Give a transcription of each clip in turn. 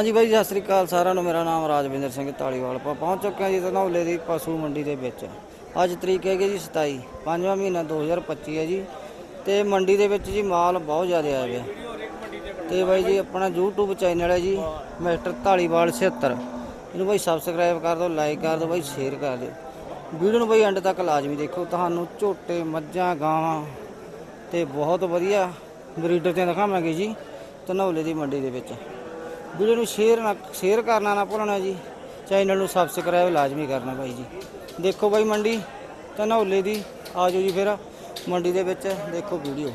ਹਾਂਜੀ ਬਾਈ, ਸਤਿ ਸ੍ਰੀ ਅਕਾਲ ਸਾਰਿਆਂ ਨੂੰ। ਮੇਰਾ ਨਾਮ ਰਾਜਵਿੰਦਰ ਸਿੰਘ ਢਾਲੀਵਾਲ ਆਪਾਂ ਪਹੁੰਚ ਚੁੱਕੇ ਹਾਂ ਜੀ ਧਨੌਲੇ ਦੀ ਪਸ਼ੂ ਮੰਡੀ ਦੇ ਵਿੱਚ। ਅੱਜ ਤਰੀਕ ਹੈਗੀ ਜੀ 27 ਪੰਜਵਾਂ ਮਹੀਨਾ 2025 ਹੈ ਜੀ। ਤੇ ਮੰਡੀ ਦੇ ਵਿੱਚ ਜੀ ਮਾਲ ਬਹੁਤ ਜ਼ਿਆਦਾ ਆ ਗਿਆ ਤੇ ਬਾਈ ਜੀ, ਆਪਣਾ YouTube ਚੈਨਲ ਹੈ ਜੀ ਮਿਸਟਰ ਢਾਲੀਵਾਲ 76 ਇਹਨੂੰ ਬਾਈ ਸਬਸਕ੍ਰਾਈਬ ਕਰ ਦਿਓ ਲਾਈਕ ਕਰ ਦਿਓ, ਬਾਈ ਸ਼ੇਅਰ ਕਰ ਦਿਓ। ਵੀਡੀਓ ਨੂੰ ਬਾਈ ਐਂਡ ਤੱਕ ਲਾਜ਼ਮੀ ਦੇਖੋ। ਤੁਹਾਨੂੰ ਝੋਟੇ, ਮੱਝਾਂ, ਗਾਵਾਂ ਤੇ ਬਹੁਤ ਵਧੀਆ ਬਰੀਡਰ ਤੇ ਦਿਖਾਵਾਂਗੇ ਜੀ ਧਨੌਲੇ ਦੀ ਮੰਡੀ ਦੇ ਵਿੱਚ। ਵੀਡੀਓ ਨੂੰ ਸ਼ੇਅਰ ਨਾ ਸ਼ੇਅਰ ਕਰਨਾ ਨਾ ਭੁੱਲਣਾ ਜੀ, ਚੈਨਲ ਨੂੰ ਸਬਸਕ੍ਰਾਈਬ ਲਾਜ਼ਮੀ ਕਰਨਾ ਭਾਈ ਜੀ। ਦੇਖੋ ਬਾਈ ਮੰਡੀ ਧਨੌਲੇ ਦੀ, ਆਜੋ ਜੀ ਫਿਰ। ਮੰਡੀ ਦੇ ਵਿੱਚ ਦੇਖੋ ਵੀਡੀਓ।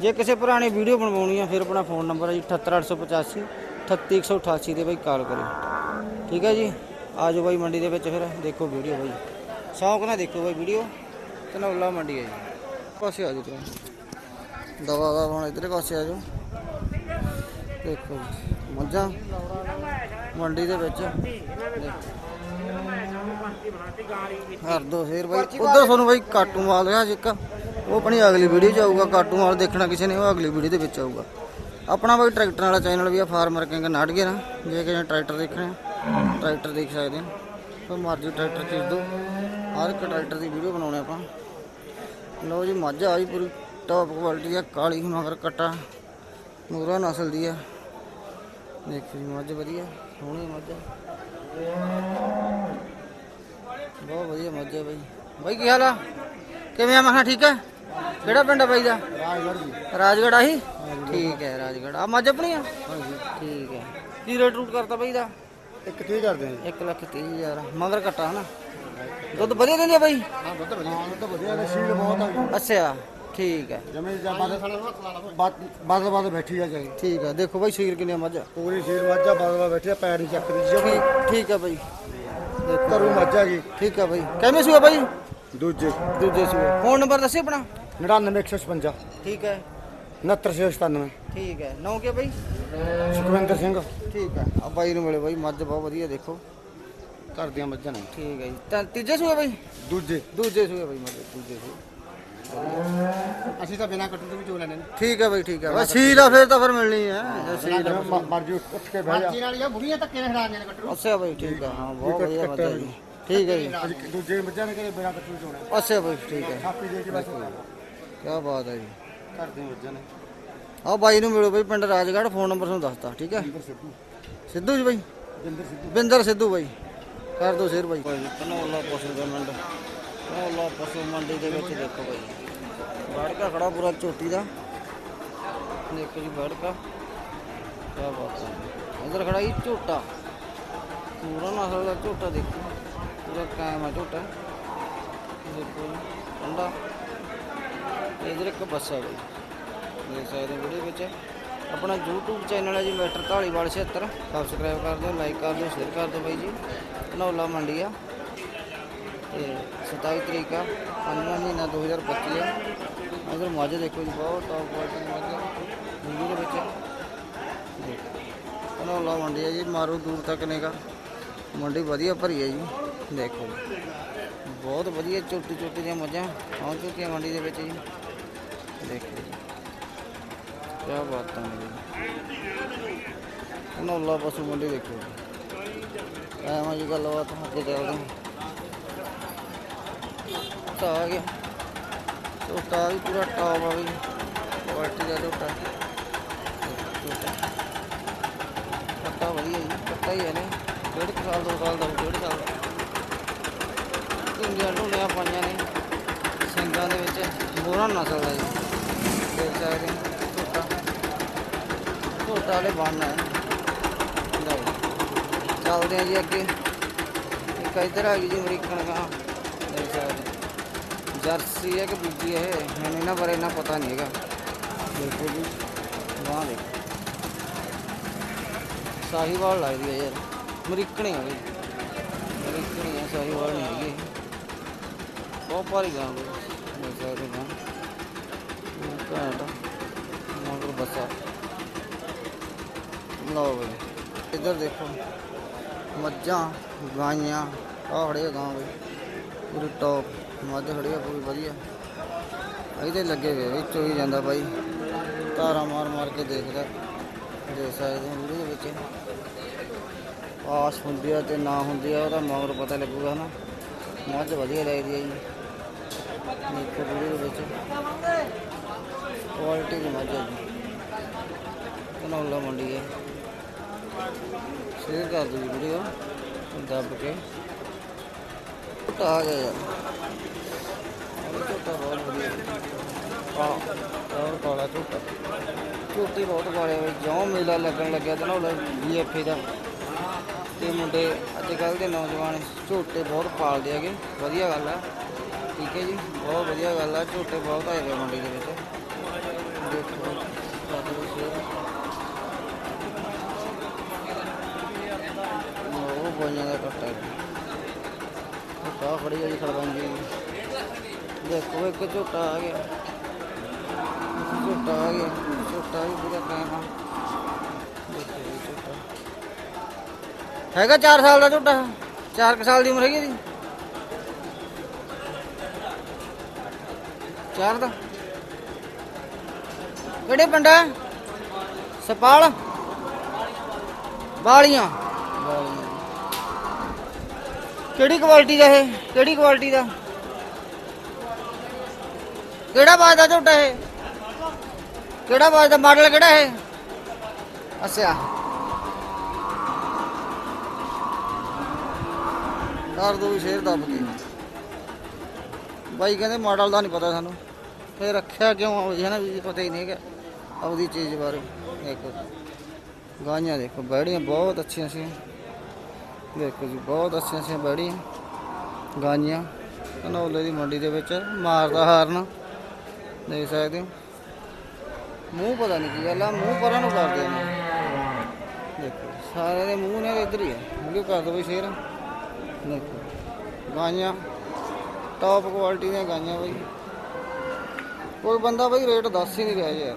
ਜੇ ਕਿਸੇ ਪੁਰਾਣੀ ਵੀਡੀਓ ਬਣਵਾਉਣੀ ਆ, ਫਿਰ ਆਪਣਾ ਫੋਨ ਨੰਬਰ ਹੈ ਜੀ 78885 38188 ਤੇ ਬਾਈ ਕਾਲ ਕਰਿਓ। ਠੀਕ ਹੈ ਜੀ? ਆਜੋ ਬਾਈ ਮੰਡੀ ਦੇ ਵਿੱਚ ਫਿਰ, ਦੇਖੋ ਵੀਡੀਓ ਬਾਈ। ਸ਼ੌਂਕ ਨਾਲ ਦੇਖੋ ਬਾਈ ਵੀਡੀਓ। ਧਨੌਲਾ ਮੰਡੀ ਹੈ ਜੀ। ਪਾਸੇ ਆ ਜੀ ਤੁਸੀਂ। ਦਵਾ ਦਾ ਹੁਣ ਇਧਰੇ ਪਾਸੇ ਆ ਜਾਓ। ਦੇਖੋ ਮੱਝਾਂ ਮੰਡੀ ਦੇ ਵਿੱਚ। ਹਰ ਦੋ ਫੇਰ ਬਾਈ ਉਧਰ ਤੁਹਾਨੂੰ ਬਾਈ ਕਾਟੂ ਮਾਲ ਰਿਹਾ ਜੀ ਇੱਕ। ਉਹ ਆਪਣੀ ਅਗਲੀ ਵੀਡੀਓ 'ਚ ਆਊਗਾ ਕਾਟੂ ਮਾਲ ਦੇਖਣਾ ਕਿਸੇ ਨੇ ਉਹ ਅਗਲੀ ਵੀਡੀਓ ਦੇ ਵਿੱਚ ਆਊਗਾ। ਆਪਣਾ ਬਾਈ ਟਰੈਕਟਰ ਵਾਲਾ ਚੈਨਲ ਵੀ ਆ ਫਾਰਮਰ ਕਿੰਗ ਨਾਟ ਗਿਆ ਨਾ ਜੇ ਕਿਸੇ ਨੇ ਟਰੈਕਟਰ ਦੇਖਣਾ ਟਰੈਕਟਰ ਦੇਖ ਸਕਦੇ ਆ। ਕੋਈ ਮਰਜ਼ੀ ਟਰੈਕਟਰ ਖਰੀਦ ਦਿਓ। ਹਰ ਇੱਕ ਟਰੈਕਟਰ ਦੀ ਵੀਡੀਓ ਬਣਾਉਣੇ ਆਪਾਂ। ਲਓ ਜੀ ਮੱਝ ਆਈ ਪੂਰੀ ਟੌਪ ਕੁਆਲਿਟੀ ਆ ਕਾਲੀ ਮਗਰ ਕਟਾ। ਨੂਰਾ ਨਸਲ ਦੀ ਆ। ਦੇਖੋ ਜੀ ਮੱਝ ਵਧੀਆ ਸੋਹਣੀ ਮੱਝ। ਬਹੁਤ ਵਧੀਆ ਮੱਝ ਆ ਬਾਈ। ਬਾਈ ਕੀ ਹਾਲ ਆ? ਕਿਵੇਂ ਆ? ਮੈਂ ਕਿਹਾ ਠੀਕ ਆ। ਕਿਹੜਾ ਪਿੰਡ ਆ ਬਾਈ ਦਾ? ਰਾਜਗੜ੍ਹ ਜੀ ਰਾਜਗੜ੍ਹ ਆਹੀ? ਠੀਕ ਹੈ ਰਾਜਗੜ੍ਹ। ਆ ਮੱਝ ਆਪਣੀ ਆ? ਹਾਂਜੀ। ਠੀਕ ਹੈ। ਕੀ ਰੇਟ ਰੂਟ ਕਰਤਾ ਬਾਈ ਦਾ? ਇੱਕ ਕੀ ਕਰਦੇ ਆ ਜੀ 1 ਲੱਖ ਤੀਹ ਹਜ਼ਾਰ। ਮਗਰ ਕਟਾ ਹਨਾ। ਦੁੱਧ ਵਧੀਆ ਦਿੰਦੀ ਆ ਬਾਈ? ਹਾਂ ਦੁੱਧ ਵਧੀਆ। ਹਾਂ ਦੁੱਧ ਵਧੀਆ। ਸੀਲ ਬਹੁਤ ਆ। ਅੱਛਾ। ਠੀਕ ਹੈ ਜਮੇ ਜਾਂ ਬਾਦ ਬਾਦ ਬਾਦ ਬੈਠੀ ਆ ਜਾਈ ਠੀਕ ਹੈ ਦੇਖੋ ਬਾਈ ਸ਼ੀਰ ਕਿੰਨੀ ਆ ਮੱਝ ਪੂਰੀ ਸੀਲ ਮੱਝਾ ਬਾਦ ਬਾਦ ਬੈਠੀ ਆ ਪੈਰ ਨਹੀਂ ਚੱਕਦੀ ਜਮੇ ਠੀਕ ਠੀਕ ਹੈ ਬਾਈ ਦੇਖੋ ਕਰੂ ਮੱਝਾ ਜੀ ਠੀਕ ਹੈ ਬਾਈ ਕਿਵੇਂ ਸੂਆ ਬਾਈ ਦੂਜੇ ਦੂਜੇ ਸੂਏ ਫੋਨ ਨੰਬਰ ਦੱਸਿਓ ਆਪਣਾ 99156 ਠੀਕ ਹੈ 6997 ਠੀਕ ਹੈ ਨੌ ਕੇ ਬਾਈ ਸੁਖਵਿੰਦਰ ਸਿੰਘ ਠੀਕ ਹੈ ਆ ਬਾਈ ਨੂੰ ਮਿਲੇ ਬਾਈ ਮੱਝ ਬਹੁਤ ਵਧੀਆ ਦੇਖੋ ਘਰ ਦੀਆਂ ਮੱਝਾਂ ਨੇ ਠੀਕ ਹੈ ਜੀ ਤਾਂ ਤੀਜੇ ਸੂਏ ਬਾਈ ਦੂਜੇ ਦੂਜੇ ਸੂਏ ਬਾਈ ਮੱਝ ਦੂਜੇ ਸੂਏ ਅਸੀਂ ਤਾਂ ਬਿਨਾ ਕੱਟੂ ਤੋਂ ਵੀ ਚੋ ਲੈਣੇ ਨੇ। ਠੀਕ ਹੈ ਬਾਈ ਠੀਕ ਹੈ। ਬਸ ਸੀਲ ਆ ਫਿਰ ਤਾਂ ਫਿਰ ਮਿਲਣੀ ਹੈ। ਜੇ ਸੀਲ ਆ ਮ- ਮਰਜ਼ੀ ਉੱਠ ਕੇ ਬਹਿ ਜਾ। ਨਾਲ ਆ ਬੁੜੀਆਂ ਧੱਕੇ ਨਾਲ ਖੜਾ ਨੇ ਅੱਛਾ ਬਾਈ ਠੀਕ ਹੈ। ਹਾਂ ਬਹੁਤ ਵਧੀਆ ਮੱਝ ਹੈ ਜੀ। ਠੀਕ ਹੈ ਜੀ। ਦੂਜੇ ਮੱਝਾਂ ਨੇ ਕਿਹੜੇ ਬਿਨਾ ਕੱਟੂ ਚੋਣਾ? ਅੱਛਾ ਬਾਈ ਠੀਕ ਹੈ। ਥਾਪੀ ਦੇ ਕੇ ਬਸ ਕੀ ਬਾਤ ਹੈ ਜੀ। ਦੀਆਂ ਮੱਝਾਂ ਨੇ। ਆਓ ਬਾਈ ਨੂੰ ਮਿਲੋ ਬਾਈ ਪਿੰਡ ਰਾਜਗੜ੍ਹ ਫੋਨ ਨੰਬਰ ਤੁਹਾਨੂੰ ਦੱਸਤਾ ਠੀਕ ਹੈ? ਜਿੰਦਰ ਸਿੱਧੂ। ਸਿੱਧੂ ਜੀ ਬਾਈ? ਜਿੰਦਰ ਸਿੱਧੂ। ਬਿੰਦਰ ਸਿੱਧੂ ਬਾਈ। ਕਰ ਦੋ ਸ਼ੇਰ ਬਾਈ। ਧਨੌਲਾ ਪਸ਼ੂ ਦਾ ਮੰਡ ਧਨੌਲਾ ਪਸ਼ੂ ਮੰਡੀ ਦੇ ਵਿੱਚ ਦੇਖੋ ਬਾਈ ਬੜਕਾ ਖੜਾ ਪੂਰਾ ਝੋਟੀ ਦਾ। ਦੇਖੋ ਜੀ ਬੜਕਾ ਕੀ ਬਾਤ ਹੈ। ਇਧਰ ਖੜਾ ਹੀ ਝੋਟਾ। ਪੂਰਾ ਨਸਲ ਦਾ ਝੋਟਾ ਦੇਖੋ। ਪੂਰਾ ਕਾਇਮ ਆ ਝੋਟਾ। ਦੇਖੋ ਜੀ, ਠੰਡਾ। ਇਧਰ ਇੱਕ ਬੱਸਾ ਬਾਈ ਦੇਖ ਸਕਦੇ ਹੋ ਵੀਡੀਓ ਵਿੱਚ। ਆਪਣਾ YouTube ਚੈਨਲ ਹੈ ਜੀ ਮਿਸਟਰ ਢਾਲੀਵਾਲ 76 ਸਬਸਕ੍ਰਾਈਬ ਕਰ ਦਿਓ ਲਾਈਕ ਕਰ ਦਿਓ ਸ਼ੇਅਰ ਕਰ ਦਿਓ ਬਾਈ ਜੀ। ਧਨੌਲਾ ਮੰਡੀ ਆ। ਤੇ 27 ਤਰੀਕ ਆ ਪੰਜਵਾਂ ਮਹੀਨਾ 2025 ਆ। ਅਗਰ ਮੱਝ ਦੇਖੋ ਜੀ, ਬਹੁਤ ਟੌਪ ਕੁਆਲਿਟੀ ਦੀ ਮੱਝ ਆ। ਦੇ ਵਿੱਚ। ਦੇਖੋ। ਧਨੌਲਾ ਮੰਡੀ ਆ ਜੀ, ਮਾਰੂ ਦੂਰ ਤੱਕ ਨੇਗਾ ਮੰਡੀ ਵਧੀਆ ਭਰੀ ਹੈ ਜੀ, ਦੇਖੋ। ਬਹੁਤ ਵਧੀਆ ਛੋਟੀ ਛੋਟੀ ਦੀਆਂ ਮੱਝਾਂ ਪਹੁੰਚ ਚੁੱਕੀਆਂ ਮੰਡੀ ਦੇ ਵਿੱਚ ਜੀ। ਦੇਖੋ ਜੀ। ਕੀ ਬਾਤਾਂ ਨੇ ਜੀ। ਨੌਲਾ ਪਸ਼ੂ ਮੰਡੀ ਦੇਖੋ। ਐਵੇਂ ਜੀ ਗੱਲਬਾਤ, ਅੱਗੇ ਚੱਲਦੇ ਹਾਂ। ਤਾਂ ਆ ਗਿਆ। ਝੋਟਾ ਵੀ ਪੂਰਾ ਟੌਪ ਆ ਵੀ। ਕੁਆਲਿਟੀ ਦਾ ਝੋਟਾ। ਝੋਟਾ ਵਧੀਆ ਜੀ ਕੱਟਾ ਹੀ ਹੈ ਨੇ ਡੇਢ ਕੁ ਸਾਲ, ਦੋ ਸਾਲ ਦਾ, ਡੇਢ ਸਾਲ ਦਾ। ਢੁੰਗੀਆਂ ਢੋਲੀਆਂ ਪਾਈਆਂ ਨੇ। ਸਿੰਘਾਂ ਦੇ ਵਿੱਚ ਮੋਹਰਾ ਨਸਲ ਦਾ ਜੀ। ਦੇਖ ਸਕਦੇ ਹੋ, ਝੋਟਾ। ਝੋਟਾ ਵਾਲੇ ਬਣਨਾ ਚੱਲਦੇ ਆ ਜੀ ਅੱਗੇ। ਇੱਕ ਇੱਧਰ ਆ ਗਈ ਜੀ ਅਮਰੀਕਨ ਗਾਂ। ਜਰਸੀ ਹੈ ਕਿ ਦੂਜੀ ਹੈ? ਮੈਨੂੰ ਇਹਨਾਂ ਬਾਰੇ ਇੰਨਾ ਪਤਾ ਨਹੀਂ ਹੈਗਾ। ਦੇਖੋ ਜੀ ਗਾਂ ਦੇਖੋ। ਸਾਹੀਵਾਲ ਲੱਗਦੀ ਹੈ ਯਾਰ। ਮਰੀਕਣੀ ਆ ਬਈ ਅਮਰੀਕਣੀ ਸਾਹੀਵਾਲ ਨਹੀਂ ਹੈਗੀ। ਬਹੁਤ ਭਾਰੀ ਗਾਂ ਬਈ ਦੇਖ ਸਕਦੇ ਹੋ। ਗਾਂ ਘੈਂਟ ਮਗਰ ਬੱਸਾ। ਲਓ ਬਈ। ਇੱਧਰ ਦੇਖੋ। ਮੱਝਾਂ, ਗਾਈਆਂ, ਆਹ ਖੜੇ ਗਾਂ ਬਈ। ਪੂਰੀ ਟੌਪ ਮੱਝ ਖੜੀ ਆ, ਪੂਰੀ ਵਧੀਆ। ਇਹਦੇ ਲੱਗੇ ਹੋਏ ਵਿੱਚ ਹੀ ਜਾਂਦਾ ਬਾਈ ਧਾਰਾ ਮਾਰ ਮਾਰ ਕੇ ਦੇਖਦਾ ਦੇਖ ਸਕਦੇ ਹੋ ਵੀਡੀਓ ਦੇ ਵਿੱਚ। ਆਸ ਹੁੰਦੀ ਆ ਤੇ ਨਾ ਹੁੰਦੀ ਆ, ਉਹਦਾ ਮਗਰ ਪਤਾ ਲੱਗੂਗਾ ਨਾ ਮੱਝ ਵਧੀਆ ਲੱਗਦੀ ਹੈ ਜੀ। ਦੇਖੋ ਵੀਡੀਓ ਦੇ ਵਿੱਚ। ਕੁਆਲਿਟੀ ਦੀ ਮੱਝ ਹੈ ਜੀ। ਕਨੌਲਾ ਮੰਡੀ ਹੈ ਸ਼ੇਅਰ ਕਰ ਦਿਓ ਜੀ ਵੀਡੀਓ। ਦੱਬ ਕੇ। ਝੋਟਾ ਆ ਗਿਆ ਯਾਰ ਝੋਟਾ ਬਹੁਤ ਵਧੀਆ ਆ ਹੋਰ ਕਾਲਾ ਝੋਟਾ ਝੋਟੀ ਬਹੁਤ ਕਾਲੇ ਹੋਏ ਜਿਉਂ ਮੇਲਾ ਲੱਗਣ ਲੱਗਿਆ ਤੇ ਨਾ ਬੀਐਫਏ ਦਾ। ਤੇ ਮੁੰਡੇ ਅੱਜ ਕੱਲ ਦੇ ਨੌਜਵਾਨ ਝੋਟੇ ਬਹੁਤ ਪਾਲਦੇ ਹੈਗੇ। ਵਧੀਆ ਗੱਲ ਆ। ਠੀਕ ਹੈ ਜੀ, ਬਹੁਤ ਵਧੀਆ ਗੱਲ ਆ। ਝੋਟੇ ਬਹੁਤ ਆਏ ਹੋਏ ਮੰਡੀ ਦੇ ਵਿੱਚ। ਦੇਖੋ ਸਾਡੇ ਸ਼ੇਰ ਉਹ ਬੋਈਆਂ ਦਾ ਕੱਟਾ ਝੋਟਾ ਖੜੀ ਹੋਈ ਖੜਬੰਜੀ ਦੇਖੋ, ਇੱਕ ਝੋਟਾ ਆ ਗਿਆ। ਝੋਟਾ ਆ ਗਿਆ। ਝੋਟਾ ਵੀ ਪੂਰਾ ਕਾਇਮ ਹੈਗਾ 4 ਸਾਲ ਦਾ ਝੋਟਾ? 4 ਸਾਲ ਦੀ ਉਮਰ ਹੈਗੀ ਇਹਦੀ? 4 ਦਾ ਕਿਹੜੇ ਪਿੰਡ ਹੈ ਸਪਾਲ? ਬਾਲੀਆਂ। ਬਾਲੀਆਂ। ਕਿਹੜੀ ਕੁਆਲਿਟੀ ਦਾ ਇਹ? ਕਿਹੜੀ ਕੁਆਲਿਟੀ ਦਾ? ਕਿਹੜਾ ਬਾਜ ਦਾ ਝੋਟਾ ਇਹ? ਕਿਹੜਾ ਬਾਜ ਦਾ ਮਾਡਲ ਕਿਹੜਾ ਇਹ? ਅੱਛਾ। ਕਰ ਦੋ ਸ਼ੇਰ ਦੱਬ ਕੇ। ਬਾਈ ਕਹਿੰਦੇ ਮਾਡਲ ਦਾ ਨਹੀਂ ਪਤਾ ਸਾਨੂੰ। ਫੇਰ ਰੱਖਿਆ ਕਿਉਂ? ਆ ਹੈ ਨਾ ਵੀ ਪਤਾ ਹੀ ਨਹੀਂ ਹੈਗਾ। ਆਪਦੀ ਚੀਜ਼ ਬਾਰੇ। ਦੇਖੋ ਗਾਈਆਂ ਦੇਖੋ, ਬੈੜੀਆਂ ਬਹੁਤ ਅੱਛੀਆਂ ਸੀ। ਦੇਖੋ ਜੀ, ਬਹੁਤ ਅੱਛੀਆਂ ਅੱਛੀਆਂ ਬੈੜੀਆਂ ਗਾਈਆਂ। ਕਨੌਲੇ ਦੀ ਮੰਡੀ ਦੇ ਵਿੱਚ ਮਾਰਦਾ ਹਾਰਨ। ਦੇਖ ਸਕਦੇ ਹੋ। ਮੂੰਹ ਪਤਾ ਨਹੀਂ ਕੀ ਗੱਲ ਆ, ਮੂੰਹ ਪਰਾਂ ਨੂੰ ਕਰਦੇ ਨੇ। ਦੇਖੋ ਸਾਰੇ ਦੇ ਮੂੰਹ ਨੇ ਇੱਧਰ ਹੀ ਆ। ਵੀਡੀਓ ਕਰ ਦੋ ਬਈ ਸ਼ੇਰ ਦੇਖੋ, ਗਾਈਆਂ ਟੌਪ ਕੁਆਲਿਟੀ ਦੀਆਂ ਗਾਈਆਂ ਬਈ। ਕੋਈ ਬੰਦਾ ਬਈ ਰੇਟ ਦੱਸ ਹੀ ਨਹੀਂ ਰਿਹਾ ਯਾਰ।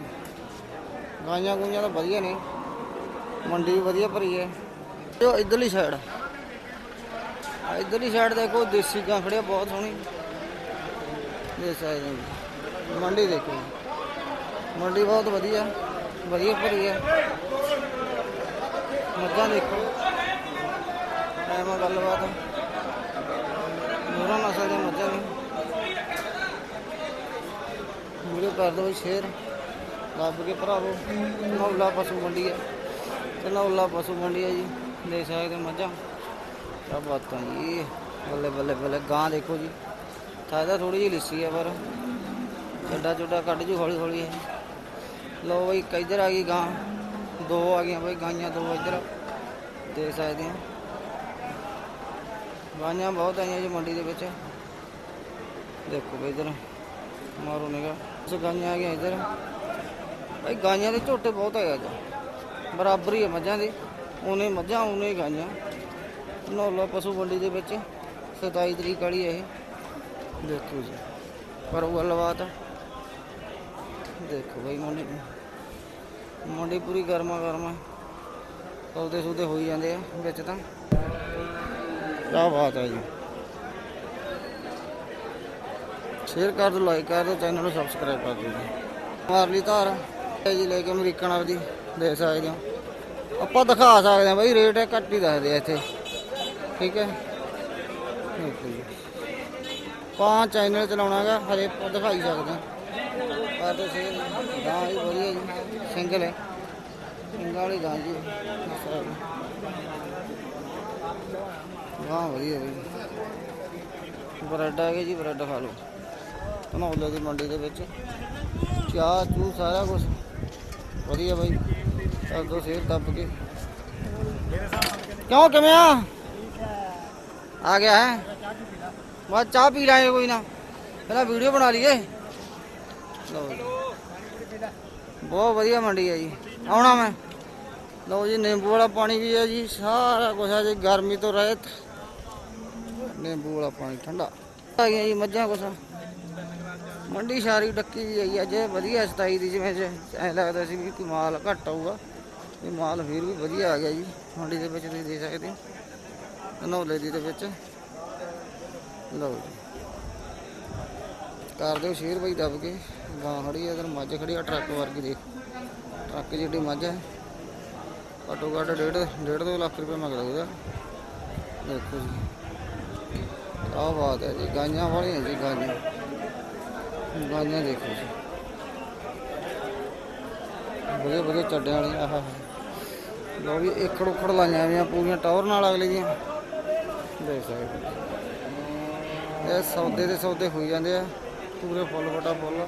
ਗਾਈਆਂ ਗੂਈਆਂ ਤਾਂ ਵਧੀਆ ਨੇ। ਮੰਡੀ ਵੀ ਵਧੀਆ ਭਰੀ ਹੈ। ਜੋ ਇਧਰਲੀ ਸਾਈਡ ਇਧਰਲੀ ਸਾਈਡ ਦੇਖੋ, ਦੇਸੀ ਗਾਂ ਖੜਿਆ ਬਹੁਤ ਸੋਹਣੀ ਦੇ ਸਕਦੇ ਮੰਡੀ ਦੇਖੋ। ਮੰਡੀ ਬਹੁਤ ਵਧੀਆ ਵਧੀਆ ਭਰੀ ਹੈ ਮੱਝਾਂ ਦੇਖੋ। ਐਵੇਂ ਗੱਲਬਾਤ ਨੂਰਾਂ ਨਸਲ ਦੀਆਂ ਮੱਝਾਂ ਨੇ ਵੀਡੀਓ ਕਰ ਦਿਓ ਸ਼ੇਅਰ ਲੱਭ ਕੇ ਭਰਾਵੋ। ਨੌਲਾ ਪਸ਼ੂ ਮੰਡੀ ਹੈ ਤੇ ਨੌਲਾ ਪਸ਼ੂ ਮੰਡੀ ਹੈ ਜੀ। ਦੇਖ ਸਕਦੇ ਮੱਝਾਂ। ਕਿਆ ਬਾਤਾਂ ਜੀ। ਬੱਲੇ ਬੱਲੇ ਬੱਲੇ, ਗਾਂ ਦੇਖੋ ਜੀ। ਥਾਇਦਾ ਥੋੜੀ ਜਿਹੀ ਲਿੱਸੀ ਹੈ ਪਰ ਚੱਡਾ ਚੁੱਡਾ ਕੱਢ ਜੂ ਹੌਲੀ ਹੌਲੀ। ਇਹ ਲੋ ਬਈ ਕਿੱਧਰ ਆ ਗਈ ਗਾਂ। ਦੋ ਆ ਗਈਆਂ ਬਈ, ਗਾਈਆਂ ਦੋ ਇੱਧਰ। ਦੇਖ ਸਕਦੇ ਹੋ। ਗਾਈਆਂ ਬਹੁਤ ਆਈਆਂ ਜੀ ਮੰਡੀ ਦੇ ਵਿੱਚ। ਦੇਖੋ ਬਈ ਇੱਧਰ, ਮਾਰੋ ਨਿਗਾ ਸੋ ਗਾਈਆਂ ਆ ਗਈਆਂ ਇੱਧਰ। ਬਈ, ਗਾਈਆਂ ਦੇ ਝੋਟੇ ਬਹੁਤ ਹੈਗਾ ਜੀ। ਬਰਾਬਰ ਹੀ ਹੈ ਮੱਝਾਂ ਦੀ। ਉਹਨੇ ਮੱਝਾਂ ਉਹਨੇ ਗਾਈਆਂ। ਨੌਲਾ ਪਸ਼ੂ ਮੰਡੀ ਦੇ ਵਿੱਚ 27 ਤਰੀਕ ਵਾਲੀ ਇਹ। ਦੇਖੋ ਜੀ। ਪਰ ਉਹ ਗੱਲਬਾਤ ਦੇਖੋ ਬਈ ਮੰਡੀ ਮੰਡੀ ਪੂਰੀ ਗਰਮਾ ਗਰਮਾ। ਸੌਦੇ ਸੌਦੇ ਹੋਈ ਜਾਂਦੇ ਆ ਵਿੱਚ ਤਾਂ। ਕਿਆ ਬਾਤ ਹੈ ਜੀ। ਸ਼ੇਅਰ ਕਰ ਦਿਓ ਲਾਈਕ ਕਰ ਦਿਓ ਚੈਨਲ ਨੂੰ ਸਬਸਕ੍ਰਾਈਬ ਕਰ ਦਿਓ ਜੀ। ਮਾਰ ਲਈ ਧਾਰ। ਜੀ ਲੈ ਕੇ ਅਮਰੀਕਨ ਆਪਦੀ ਦੇ ਸਕਦੇ ਹੋ। ਆਪਾਂ ਦਿਖਾ ਸਕਦੇ ਹਾਂ ਬਈ ਰੇਟ ਘੱਟ ਹੀ ਦੱਸਦੇ ਆ ਇੱਥੇ। ਠੀਕ ਹੈ? ਦੇਖੋ ਜੀ ਪੰਜ ਚੈਨਲ ਚਲਾਉਣਾਗਾ ਹਰੇ ਦਿਖਾਈ ਸਕਦੇ। ਪਰ ਤੇ ਗਾਂ ਵੀ ਵਧੀਆ ਜੀ। ਸਿੰਗਲ ਹੈ। ਸਿੰਗਲ ਵਾਲੀ ਗਾਂ ਜੀ। ਗਾਂ ਵਧੀਆ ਬਈ ਬ੍ਰੈਡ ਆ ਗਿਆ ਜੀ, ਬਰੈਡ ਖਾ ਲਓ। ਧਨੌਲੇ ਦੀ ਮੰਡੀ ਦੇ ਵਿੱਚ। ਚਾਹ ਚੂ, ਸਾਰਾ ਕੁਝ ਵਧੀਆ ਬਾਈ। ਚੱਲ ਦੋ ਸੇਰ ਦੱਬ ਕੇ। ਕਿਉਂ? ਕਿਵੇਂ ਆ? ਆ ਗਿਆ ਹੈ। ਬਸ ਚਾਹ ਪੀ ਲਾਂਗੇ ਕੋਈ ਨਾ। ਪਹਿਲਾਂ ਵੀਡੀਓ ਬਣਾ ਲਈਏ। ਲਓ ਬਹੁਤ ਵਧੀਆ ਮੰਡੀ ਹੈ ਜੀ। ਆਉਣਾ ਮੈਂ। ਲਓ ਜੀ, ਨਿੰਬੂ ਵਾਲਾ ਪਾਣੀ ਵੀ ਹੈ ਜੀ। ਸਾਰਾ ਕੁਝ ਹੈ ਜੀ, ਗਰਮੀ ਤੋਂ ਰਹਿਤ। ਨਿੰਬੂ ਵਾਲਾ ਪਾਣੀ ਠੰਡਾ। ਆ ਗਿਆ ਜੀ ਮੱਝਾਂ ਕੁਛ ਮੰਡੀ ਸਾਰੀ ਡੱਕੀ ਵੀ ਆਈ ਅੱਜ ਵਧੀਆ 27 ਦੀ ਜਿਵੇਂ ਐ ਲੱਗਦਾ ਸੀ ਵੀ ਕੋਈ ਮਾਲ ਘੱਟ ਆਊਗਾ। ਇਹ ਮਾਲ ਫਿਰ ਵੀ ਵਧੀਆ ਆ ਗਿਆ ਜੀ। ਮੰਡੀ ਦੇ ਵਿੱਚ ਤੁਸੀਂ ਦੇ ਸਕਦੇ ਹੋ। ਧਨੌਲੇ ਦੀ ਦੇ ਵਿੱਚ। ਲਓ ਜੀ। ਕਰ ਦਿਓ ਸ਼ੇਰ ਬਾਈ ਦੱਬ ਕੇ। ਗਾਂ ਖੜੀ ਹੈ ਮੱਝ ਖੜੀ ਆ, ਟਰੱਕ ਵਰਗੀ ਦੇਖ। ਟਰੱਕ ਜਿਹੜੀ ਮੱਝ ਹੈ ਘੱਟੋ ਘੱਟ ਡੇਢ ਡੇਢ ਦੋ ਲੱਖ ਰੁਪਏ ਮੰਗਦਾ ਉਹਦਾ। ਦੇਖੋ ਜੀ। ਆਹ ਬਾਤ ਹੈ ਜੀ, ਗਾਈਆਂ ਵਾਲੀਆਂ ਜੀ ਗਾਈਆਂ। ਗਾਈਆਂ ਦੇਖੋ ਜੀ। ਵਧੀਆ ਵਧੀਆ ਚੱਡਿਆਂ ਵਾਲੀਆਂ, ਆਹ। ਲੋ ਵੀ ਏਕੜ ਉਖੜ ਲਾਈਆਂ ਹੋਈਆਂ ਪੂਰੀਆਂ ਟੌਰ ਨਾਲ ਅਗਲੇ ਦੀਆਂ। ਦੇਖ ਸਕਦੇ ਇਹ ਸੌਦੇ ਦੇ ਸੌਦੇ ਹੋਈ ਜਾਂਦੇ ਆ। ਪੂਰੇ ਫੁੱਲ ਵਟਾ ਫੁੱਲ।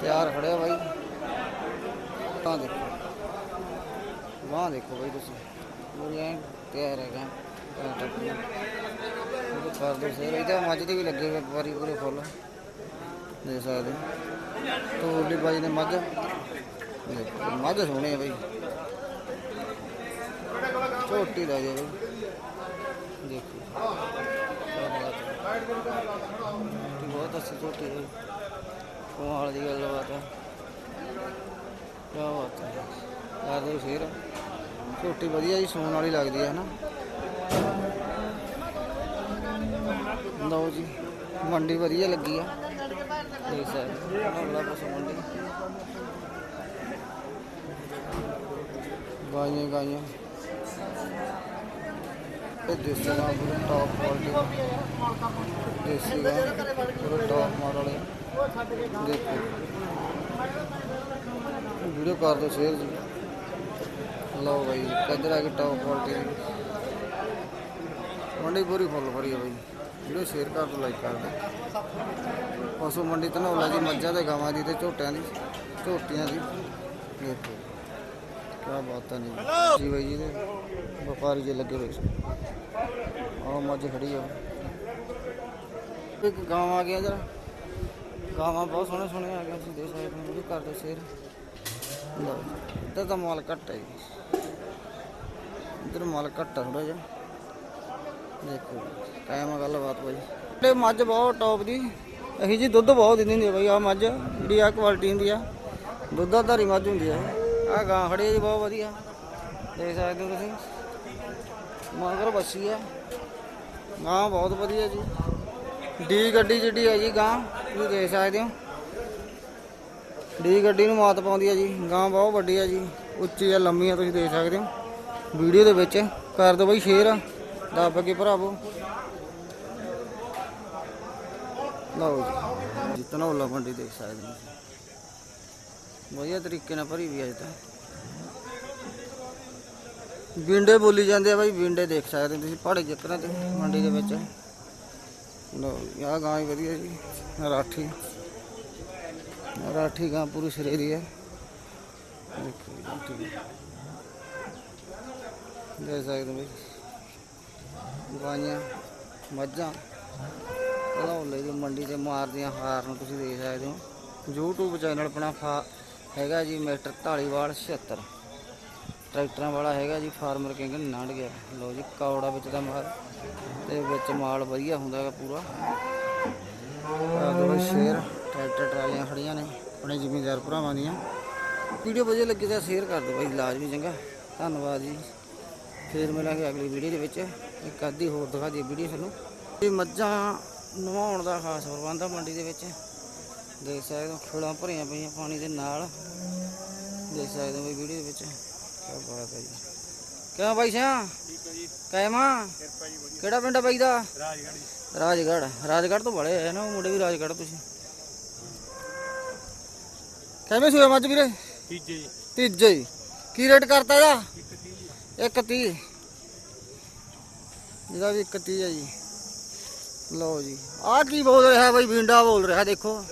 ਤਿਆਰ ਖੜਿਆ ਬਾਈ। ਤਾਂ ਦੇਖੋ। ਵਾਹ ਦੇਖੋ ਬਾਈ ਤੁਸੀਂ। ਪੂਰੀਆਂ ਐਨ ਤਿਆਰ ਹੈਗਾ। ਕਰ ਦੋ ਸੇਰ ਇਹਦਾ ਮੱਝ ਦੇ ਵੀ ਲੱਗੇ ਹੋਏ ਵਪਾਰੀ ਪੂਰੇ ਫੁੱਲ। ਦੇਖ ਸਕਦੇ ਤੋਲੀ ਬਾਈ ਨੇ ਮੱਝ। ਦੇਖੋ, ਮੱਝ ਸੋਹਣੀ ਹੈ ਬਾਈ। ਝੋਟੀ ਦਾ ਬਾਈ ਦੇਖੋ ਕਿਆ ਬਾਤ ਹੈ। ਝੋਟੀ ਬਹੁਤ ਅੱਛੀ ਝੋਟੀ ਹੈ ਕਮਾਲ ਦੀ ਗੱਲਬਾਤ ਹੈ। ਯਾਰ ਦੇ ਫੇਰ ਝੋਟੀ ਵਧੀਆ ਜੀ ਸੌਣ ਵਾਲੀ ਲੱਗਦੀ ਹੈ ਨਾ। ਲਓ ਜੀ, ਮੰਡੀ ਵਧੀਆ ਲੱਗੀ ਆ। ਦੇਖ ਸਕਦੇ ਅਗਲਾ ਪਾਸੋਂ ਮੰਡੀ। ਗਾਈਆਂ ਗਾਈਆਂ। ਇਹ ਦੇਸੀ ਗਾਂ ਪੂਰੇ ਟੌਪ ਕੁਆਲਿਟੀ ਦੇਸੀ ਗਾਂ ਪੂਰੇ ਟੌਪ ਮਾਡਲ ਹੈ ਦੇਖੋ। ਵੀਡੀਓ ਕਰ ਦਿਓ ਸ਼ੇਅਰ ਜੀ। ਲਓ ਬਾਈ, ਕਿੱਧਰ ਆ ਕੇ ਟੌਪ ਕੁਆਲਿਟੀ ਦੀ ਮੰਡੀ ਪੂਰੀ ਫੁੱਲ ਭਰੀ ਹੈ ਬਾਈ। ਵੀਡੀਓ ਸ਼ੇਅਰ ਕਰ ਦਿਓ ਲਾਈਕ ਕਰ ਦਿਓ। ਪਸ਼ੂ ਮੰਡੀ ਧਨੌਲਾ ਜੀ, ਮੱਝਾਂ ਦੇ ਗਾਵਾਂ ਦੀ ਤੇ ਝੋਟਿਆਂ ਦੀ। ਝੋਟੀਆਂ ਦੀ। ਦੇਖੋ। ਕਿਆ ਬਾਤ ਹੈ ਨਹੀਂ ਜੀ ਬਾਈ ਜੀ ਦੇ ਵਪਾਰੀ ਜੇ ਲੱਗੇ ਹੋਏ ਸੀ। ਆਹ ਮੱਝ ਖੜੀ ਆ। ਇੱਕ ਗਾਂ ਆ ਗਿਆ ਜਰਾ। ਗਾਵਾਂ ਬਹੁਤ ਸੋਹਣੇ ਸੋਹਣੇ ਆ ਗਏ ਤੁਸੀਂ ਦੇਖ ਸਕਦੇ ਹੋ ਵੀਡੀਓ ਕਰ ਦਿਓ ਸ਼ੇਅਰ ਲਓ ਇੱਧਰ ਤਾਂ ਮਾਲ ਘੱਟ ਹੈ ਜੀ। ਇੱਧਰ ਮਾਲ ਘੱਟ ਆ ਥੋੜਾ ਜਿਹਾ। ਦੇਖੋ ਕਾਇਮ ਆ ਗੱਲਬਾਤ ਬਾਈ। ਤੇ ਮੱਝ ਬਹੁਤ ਟੌਪ ਦੀ। ਅਹੀ ਜੀ ਦੁੱਧ ਬਹੁਤ ਦਿੰਦੀ ਹੁੰਦੀ ਹੈ ਬਾਈ ਆ ਮੱਝ ਜਿਹੜੀ ਆ ਕੁਆਲਿਟੀ ਹੁੰਦੀ ਆ। ਦੁੱਧ ਧਾਰੀ ਮੱਝ ਹੁੰਦੀ ਆ। ਆ ਗਾਂ ਖੜੀ ਜੀ ਬਹੁਤ ਵਧੀਆ। ਦੇਖ ਸਕਦੇ ਹੋ ਤੁਸੀਂ। ਮਗਰ ਬੱਸੀ ਆ। ਗਾਂ ਬਹੁਤ ਵਧੀਆ ਜੀ। ਡੀ ਗੱਡੀ ਜਿਹੜੀ ਹੈ ਜੀ ਗਾਂ, ਤੁਸੀਂ ਦੇਖ ਸਕਦੇ ਹੋ। ਡੀ ਗੱਡੀ ਨੂੰ ਮਾਤ ਪਾਉਂਦੀ ਹੈ ਜੀ। ਗਾਂ ਬਹੁਤ ਵੱਡੀ ਹੈ ਜੀ। ਉੱਚੀ ਆ, ਲੰਮੀ ਆ, ਤੁਸੀਂ ਦੇਖ ਸਕਦੇ ਹੋ। ਵੀਡੀਓ ਦੇ ਵਿੱਚ ਕਰ ਦਿਓ ਬਈ ਸ਼ੇਅਰ। ਦੱਬ ਕੇ ਭਰਾਵੋ। ਲਓ ਜੀ। ਜਿੱਤਨਾ ਉਹ ਮੰਡੀ ਦੇਖ ਸਕਦੇ ਹੋ ਵਧੀਆ ਤਰੀਕੇ ਨਾਲ ਭਰੀ ਵੀ ਹੈ ਅੱਜ ਤਾਂ। ਵਿੰਡੇ ਬੋਲੀ ਜਾਂਦੇ ਆ ਬਾਈ, ਵਿੰਡੇ ਦੇਖ ਸਕਦੇ ਹੋ ਤੁਸੀਂ, ਪਹਾੜੀ ਚੱਕਰਾਂ ਤੇ, ਮੰਡੀ ਦੇ ਵਿੱਚ। ਲਓ ਆਹ ਗਾਂ ਵੀ ਵਧੀਆ ਜੀ, ਰਾਠੀ। ਰਾਠੀ ਗਾਂ ਪੂਰੀ ਸਿਰੇ ਹੈ ਦੇਖ ਸਕਦੇ ਹੋ ਬਈ। ਗਾਈਆਂ, ਮੱਝਾਂ ਲੌਲੇ ਦੀ ਮੰਡੀ ਤੇ ਮਾਰਦੀਆਂ ਹਾਰ ਨੂੰ ਤੁਸੀਂ ਦੇਖ ਸਕਦੇ ਹੋ। YouTube ਚੈਨਲ ਆਪਣਾ ਫਾ ਹੈਗਾ ਜੀ ਮਿਸਟਰ ਢਾਲੀਵਾਲ 76 ਟਰੈਕਟਰਾਂ ਵਾਲਾ ਹੈਗਾ ਜੀ, ਫਾਰਮਰ ਕਿੰਗ ਨੰਡ ਗਿਆ। ਲਓ ਜੀ, ਕੌੜਾ ਵਿੱਚ ਦਾ ਮਾਲ, ਤੇ ਵਿੱਚ ਮਾਲ ਵਧੀਆ ਹੁੰਦਾ ਹੈਗਾ ਪੂਰਾ। ਦੋ ਸ਼ੇਅਰ ਟਰੈਕਟਰ ਟਰਾਲੀਆਂ ਖੜੀਆਂ ਨੇ, ਆਪਣੇ ਜ਼ਿਮੀਂਦਾਰ ਭਰਾਵਾਂ ਦੀਆਂ। ਵੀਡੀਓ ਵਧੀਆ ਲੱਗੀ ਤਾਂ ਸ਼ੇਅਰ ਕਰ ਦਿਓ ਬਾਈ ਲਾਜ਼ਮੀ ਚੰਗਾ। ਧੰਨਵਾਦ ਜੀ। ਫੇਰ ਮਿਲਾਂਗੇ ਅਗਲੀ ਵੀਡੀਓ ਦੇ ਵਿੱਚ। ਇੱਕ ਅੱਧੀ ਹੋਰ ਦਿਖਾ ਦੀ ਵੀਡੀਓ ਤੁਹਾਨੂੰ। ਇਹ ਮੱਝਾਂ ਨਵਾਉਣ ਦਾ ਖਾਸ ਪ੍ਰਬੰਧ ਆ ਮੰਡੀ ਦੇ ਵਿੱਚ। ਦੇਖ ਸਕਦੇ ਹੋ ਖੁਲਾ ਭਰੀਆਂ ਪਈਆਂ ਪਾਣੀ ਦੇ ਨਾਲ। ਦੇਖ ਸਕਦੇ ਹੋ ਵੀਡੀਓ ਦੇ ਵਿੱਚ। ਕੀ ਬਾਤ ਹੈ ਜੀ। ਬਾਈ ਸਿਆ? ਠੀਕ ਹੈ ਜੀ। ਕਾਇਮਾ ਕਿਰਪਾ ਜੀ ਵਧੀਆ। ਕਿਹੜਾ ਪਿੰਡ ਆ ਬਾਈ ਦਾ? ਰਾਜਗੜ੍ਹ ਜੀ। ਰਾਜਗੜ੍ਹ। ਰਾਜਗੜ੍ਹ ਤੋਂ ਬੜੇ ਆਏ ਨਾ ਉਹ ਮੁੰਡੇ ਵੀ ਰਾਜਗੜ੍ਹ ਤੁਸੀਂ ਕਿਵੇਂ ਸੂਏ ਮੱਝ ਵੀਰੇ? ਤੀਜੇ ਜੀ। ਤੀਜੇ ਹੀ ਕੀ ਰੇਟ ਕਰਤਾ ਇਹਦਾ? ਇੱਕ ਤੀਹ ਜੀ। 130 ਇਹਦਾ ਵੀ 130 ਹੈ ਜੀ। ਲਓ ਜੀ। ਆਹ ਕੀ ਬੋਲ ਰਿਹਾ ਬਾਈ ਵਿੰਡਾ ਬੋਲ ਰਿਹਾ ਦੇਖੋ।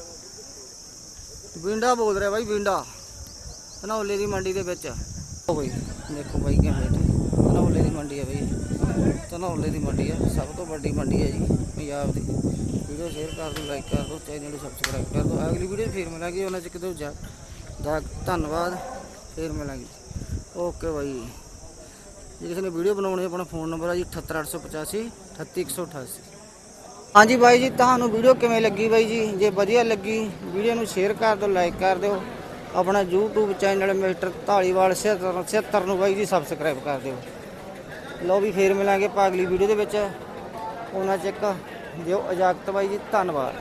ਬਿੰਡਾ ਬੋਲ ਰਿਹਾ ਬਾਈ ਬਿੰਡਾ ਧਨੌਲੇ ਦੀ ਮੰਡੀ ਦੇ ਵਿੱਚ। ਉਹ ਬਾਈ, ਦੇਖੋ ਬਾਈ ਕਿਵੇਂ ਬੈਠੇ ਧਨੌਲੇ ਦੀ ਮੰਡੀ ਹੈ ਬਾਈ। ਧਨੌਲੇ ਦੀ ਮੰਡੀ ਹੈ, ਸਭ ਤੋਂ ਵੱਡੀ ਮੰਡੀ ਹੈ ਜੀ, ਪੰਜਾਬ ਦੀ। ਵੀਡੀਓ ਸ਼ੇਅਰ ਕਰ ਦਿਓ, ਲਾਈਕ ਕਰ ਦਿਓ, ਚੈਨਲ ਨੂੰ ਸਬਸਕ੍ਰਾਈਬ ਕਰ ਦਿਓ। ਅਗਲੀ ਵੀਡੀਓ ਫੇਰ ਮਿਲਾਂਗੇ, ਉਹਨਾਂ ਚ ਕਿਤੇ ਜਾ ਦਾ ਧੰਨਵਾਦ। ਫੇਰ ਮਿਲਾਂਗੇ। Okay bye. ਜੇ ਕਿਸੇ ਨੇ ਵੀਡੀਓ ਬਣਾਉਣੀ ਆਪਣਾ ਫੋਨ ਨੰਬਰ ਹੈ ਜੀ 78885 38188 ਹਾਂਜੀ ਬਾਈ ਜੀ, ਤੁਹਾਨੂੰ ਵੀਡੀਓ ਕਿਵੇਂ ਲੱਗੀ ਬਾਈ ਜੀ? ਜੇ ਵਧੀਆ ਲੱਗੀ, ਵੀਡੀਓ ਨੂੰ ਸ਼ੇਅਰ ਕਰ ਦਿਓ ਲਾਈਕ ਕਰ ਦਿਓ। ਆਪਣਾ YouTube ਚੈਨਲ ਮਿਸਟਰ ਢਾਲੀਵਾਲ 76 76 ਨੂੰ ਬਾਈ ਜੀ ਸਬਸਕ੍ਰਾਈਬ ਕਰ ਦਿਓ। ਲਓ ਵੀ ਫੇਰ ਮਿਲਾਂਗੇ ਆਪਾਂ ਅਗਲੀ ਵੀਡੀਓ ਦੇ ਵਿੱਚ। ਉਹਨਾਂ ਚ ਇੱਕ ਦਿਓ ਇਜਾਜ਼ਤ ਬਾਈ ਜੀ, ਧੰਨਵਾਦ।